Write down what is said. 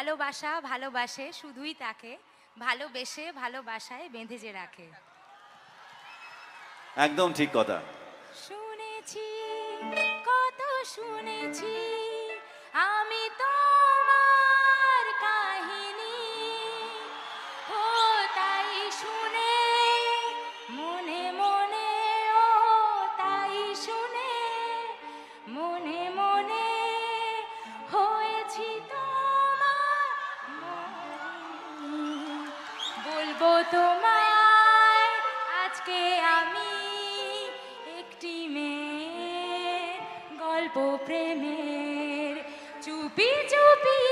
ভালোবাসা ভালোবাসে শুধুই তাকে। ভালোবেসে ভালোবাসায় বেঁধে যে রাখে। একদম ঠিক কথা। শুনেছি কত শুনেছি। বলব তোমায়। আজকে আমি একটি মেয়ে গল্প প্রেমের চুপি চুপি